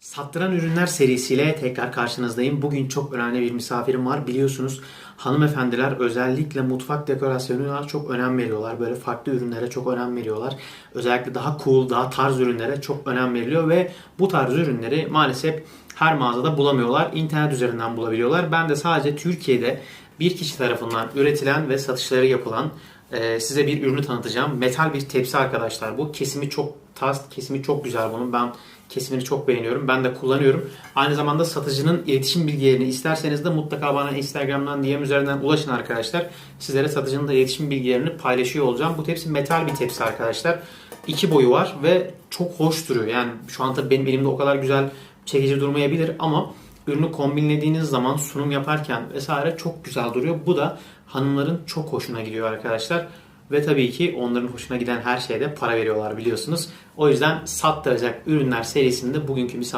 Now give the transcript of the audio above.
Sattıran Ürünler serisiyle tekrar karşınızdayım. Bugün çok önemli bir misafirim var. Biliyorsunuz hanımefendiler özellikle mutfak dekorasyonuna çok önem veriyorlar. Böyle farklı ürünlere çok önem veriyorlar. Özellikle daha cool, daha tarz ürünlere çok önem veriliyor ve bu tarz ürünleri maalesef her mağazada bulamıyorlar. İnternet üzerinden bulabiliyorlar. Ben de sadece Türkiye'de bir kişi tarafından üretilen ve satışları yapılan e, size bir ürünü tanıtacağım. Metal bir tepsi arkadaşlar bu. Kesimi çok tarz, kesimi çok güzel bunun. Ben kesimini çok beğeniyorum. Ben de kullanıyorum. Aynı zamanda satıcının iletişim bilgilerini isterseniz de mutlaka bana Instagram'dan DM üzerinden ulaşın arkadaşlar. Sizlere satıcının da iletişim bilgilerini paylaşıyor olacağım. Bu tepsi metal bir tepsi arkadaşlar. İki boyu var ve çok hoş duruyor. Yani şu an tabii benim elimde o kadar güzel çekici durmayabilir ama ürünü kombinlediğiniz zaman sunum yaparken vesaire çok güzel duruyor. Bu da hanımların çok hoşuna gidiyor arkadaşlar. Ve tabii ki onların hoşuna giden her şeyde para veriyorlar biliyorsunuz. O yüzden sattıracak ürünler serisinde bugünkü misafir